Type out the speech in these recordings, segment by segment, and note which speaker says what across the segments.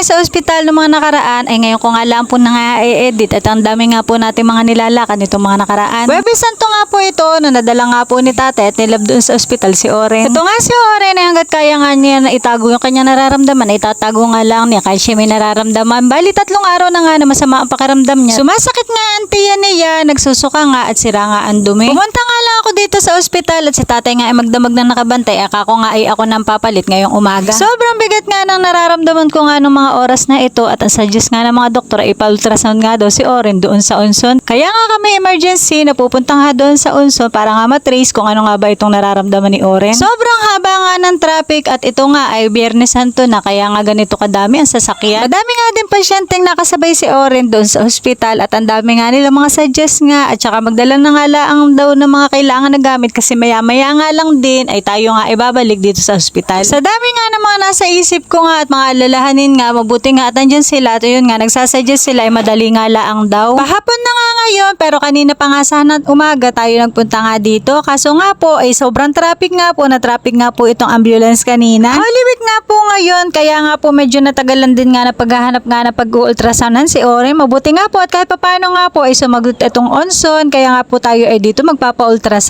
Speaker 1: Oren sa ospital ng mga nakaraan, ay ngayon ko nga lang po na nga i-edit at ang dami nga po natin mga nilalakad nitong mga nakaraan. Webis Santo nga po ito, nung nadala nga po ni tate at nilab doon sa ospital si Oren. Ito nga si Oren ay hanggat kaya nga niya na itago yung kanya nararamdaman, ay itatago nga lang niya kahit siya may nararamdaman. Bali tatlong araw na nga na masama ang pakiramdam niya. Sumasakit nga ang tiyan niya, nagsusuka nga at sira nga ang dumi. Pumunta nga ako dito sa ospital at si tatay nga ay magdamag na nakabantay. Akako nga ay ako nang papalit ngayong umaga. Sobrang bigat nga ng nararamdaman ko nga nung mga oras na ito at ang suggest nga ng mga doktor ay ipa-ultrasound nga daw si Oren doon sa Unson. Kaya nga kami emergency na pupunta nga doon sa Unson para nga matrace kung ano nga ba itong nararamdaman ni Oren. Sobrang haba nga ng traffic at ito nga ay Biyernes Santo na kaya nga ganito kadami ang sasakyan. Madami nga din pasyenteng nakasabay si Oren doon sa ospital at ang dami nga nila mga suggest nga at saka magdala na nga lang daw ng mga kailangan na gamit kasi maya maya nga lang din ay tayo nga ibabalik dito sa ospital. Sa dami nga ng mga nasa isip ko nga at mga alalahanin nga mabuti nga at andyan sila at yun nga nagsasuggest sila ay madali nga laang daw. Pahapon na nga ngayon pero kanina pa nga sana umaga tayo nagpunta nga dito kaso nga po ay sobrang traffic nga po na traffic nga po itong ambulance kanina. Holy Week nga po ngayon kaya nga po medyo natagalan din nga na paghahanap nga na pag-ultrasoundan si Oren. Mabuti nga po at kahit papaano nga po ay sumagot itong onson kaya nga po tayo ay dito magpapa-ultrasound.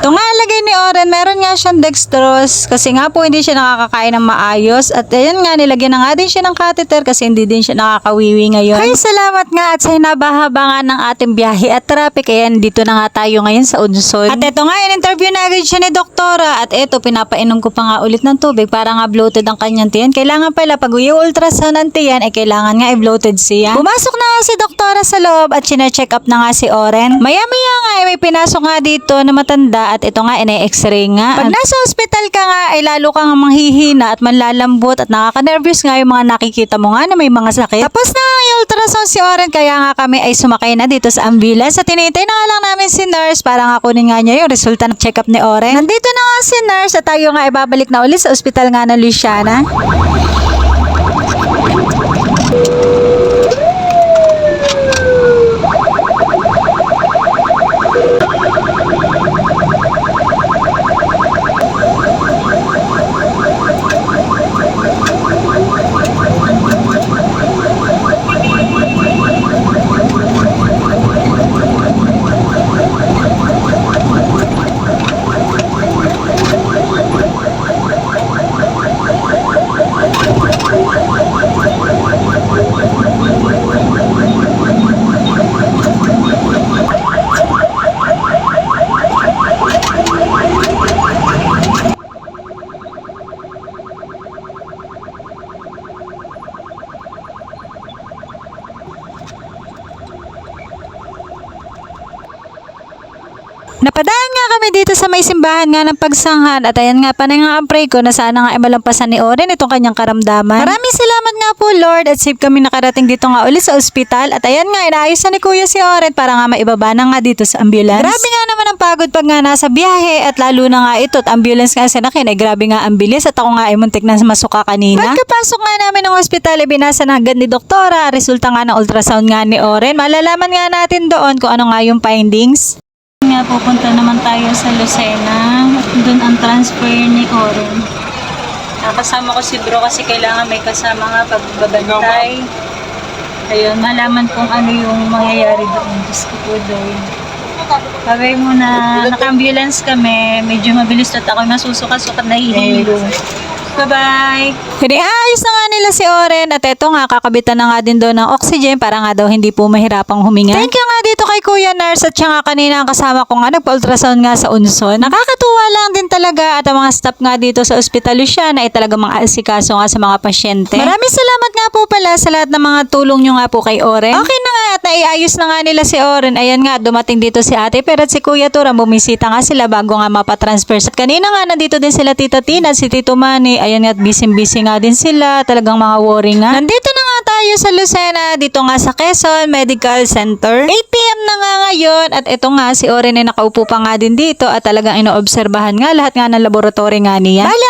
Speaker 1: Ito nga lagay ni Nga siyang dextrose kasi nga po hindi siya nakakakain ng maayos at ayun nga nilagyan na nga din siya ng catheter kasi hindi din siya nakakawiwi ngayon. Ay salamat nga at sa hinabahaba nga ng ating biyahe at traffic ayan dito na nga tayo ngayon sa Unson. At ito nga in-interview na agad siya ni doktora at ito pinapainom ko pa nga ulit ng tubig para nga bloated ang kanyang tiyan. Kailangan pala pag i-ultrasound ang tiyan ay kailangan nga i-bloated siya. Pumasok na nga si doktora sa loob at sina-check up na nga si Oren. Maya-maya nga ay may pinasok nga dito na matanda at ito nga ina-x-ray nga. Pag nasa hospital ka nga ay lalo kang manghihina at manlalambot at nakaka-nervous nga yung mga nakikita mo nga na may mga sakit. Tapos na nga yung ultrasound si Oren kaya nga kami ay sumakay na dito sa ambulance at tinitay na nga lang namin si nurse para nga kunin nga niya yung resulta ng check-up ni Oren. Nandito na nga si nurse at tayo nga ay babalik na ulit sa ospital nga ng Luciana. Napadaan nga kami dito sa may simbahan nga ng pagsanghan at ayan nga panay nga ang pray ko na sana nga ay malampasan ni Oren itong kanyang karamdaman. Maraming salamat nga po Lord at safe kami nakarating dito nga ulit sa ospital at ayan nga inaayos na ni Kuya si Oren para nga maibaba na nga dito sa ambulance. Grabe nga naman ang pagod pag nga nasa biyahe at lalo na nga ito at ambulance nga sinakin ay grabe nga ang bilis at ako nga ay muntik na masuka kanina. Pagkapasok nga namin ng ospital ay binasa na agad ni doktora resulta nga ng ultrasound nga ni Oren. Malalaman nga natin doon kung ano nga yung findings pupunta naman tayo sa Lucena. Doon ang transfer ni Oren. Nakasama ko si bro kasi kailangan may kasama nga pagbabantay. Ayun, malaman kung ano yung mangyayari doon. Diyos ko po doon. Pagay mo na naka-ambulance kami, medyo mabilis at ako nasusuka-sukat na hihilo. Bye-bye! Hiniayos na nga nila si Oren at eto nga kakabitan na nga din doon ng oxygen para nga daw hindi po mahirapang huminga. Thank you nga dito kay Kuya Nurse at siya nga kanina ang kasama ko nga nagpa-ultrasound nga sa Unson. Nakakatuwa lang din talaga at ang mga staff nga dito sa Ospital Luciana ay talaga mga asikaso nga sa mga pasyente. Maraming salamat nga po pala sa lahat ng mga tulong nyo nga po kay Oren. Okay na nga at naiayos na nga nila si Oren. Ayan nga, dumating dito si ate pero at si Kuya Turan bumisita nga sila bago nga mapatransfer. At kanina nga nandito din sila Tita Tina at si Tito Manny. Ayan nga, busy-busy nga din sila. Talagang mga worry nga. Nandito na tayo sa Lucena, dito nga sa Quezon Medical Center. 8pm na nga ngayon at ito nga si Oren ay nakaupo pa nga din dito at talagang inoobserbahan nga lahat nga ng laboratory nga niya. Bali ako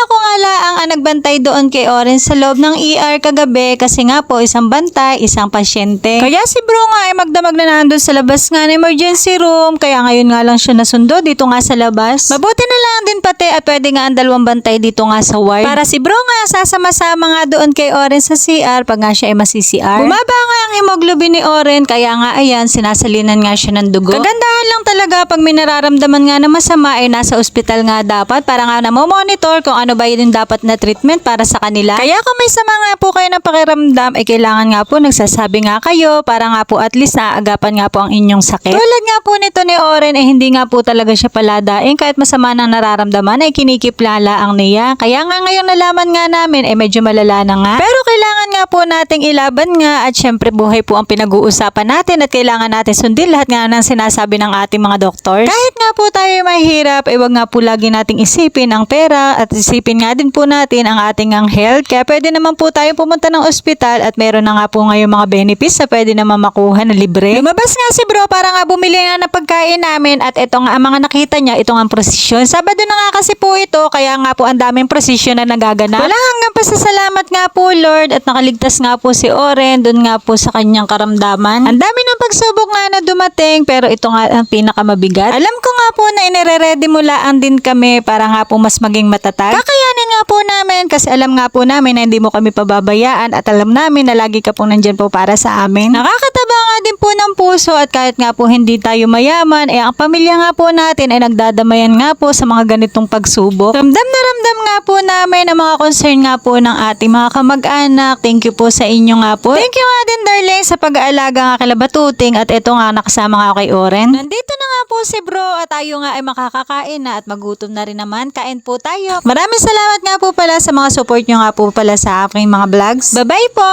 Speaker 1: nga nagbantay doon kay Oren sa loob ng ER kagabi kasi nga po isang bantay, isang pasyente. Kaya si bro nga ay magdamag na nandun sa labas nga ng emergency room kaya ngayon nga lang siya nasundo dito nga sa labas. Mabuti na lang din pati at pwede nga ang dalawang bantay dito nga sa ward. Para si bro nga sasama-sama nga doon kay Oren sa CR pag nga siya ay masi-CR. Bumaba nga ang hemoglobin ni Oren kaya nga ayan sinasalinan nga siya ng dugo. Kagandahan lang talaga pag may nararamdaman nga na masama ay nasa ospital nga dapat para nga namomonitor kung ano ba yun dapat na treatment para sa kanila. Kaya kung may sama nga po kayo ng pakiramdam ay kailangan nga po nagsasabi nga kayo para nga po at least naaagapan nga po ang inyong sakit. Tulad nga po nito ni Oren ay hindi nga po talaga siya paladaing kahit masama nang nararamdaman ay kinikiplala ang niya. Kaya nga ngayon nalaman nga namin ay medyo malala na nga. Pero kailangan nga po nating ilaban nga at syempre buhay po ang pinag-uusapan natin at kailangan natin sundin lahat nga ng sinasabi ng ating mga doktor. Kahit nga po tayo mahirap, ay wag nga po lagi nating isipin ang pera at isipin nga din po natin ang ating ang health. Kaya pwede naman po tayo pumunta ng ospital at meron na nga po ngayon mga benefits na pwede naman makuha na libre. Lumabas nga si bro para nga bumili nga ng pagkain namin at ito nga ang mga nakita niya, ito nga ang prosesyon. Sabado na nga kasi po ito, kaya nga po ang daming prosesyon na nagaganap. Wala hanggang pasasalamat nga po Lord at nakaligtas nga po si Oren doon nga po sa kanyang karamdaman. Ang dami ng pagsubok nga na dumating pero ito nga ang pinakamabigat. Alam ko nga po na inire-ready mo laan din kami para nga po mas maging matatag. Kakayanin nga po namin kasi alam nga po namin na hindi mo kami pababayaan at alam namin na lagi ka pong nandyan po para sa amin. Nakakataba nga din po puso at kahit nga po hindi tayo mayaman, eh ang pamilya nga po natin ay nagdadamayan nga po sa mga ganitong pagsubok. Ramdam na ramdam nga po namin ang mga concern nga po ng ating mga kamag-anak. Thank you po sa inyo nga po. Thank you nga din darling sa pag-aalaga nga kila Batuting at ito nga nakasama nga kay Oren. Nandito na nga po si bro at tayo nga ay makakakain na at magutom na rin naman. Kain po tayo. Maraming salamat nga po pala sa mga support nyo nga po pala sa aking mga vlogs. Bye-bye po!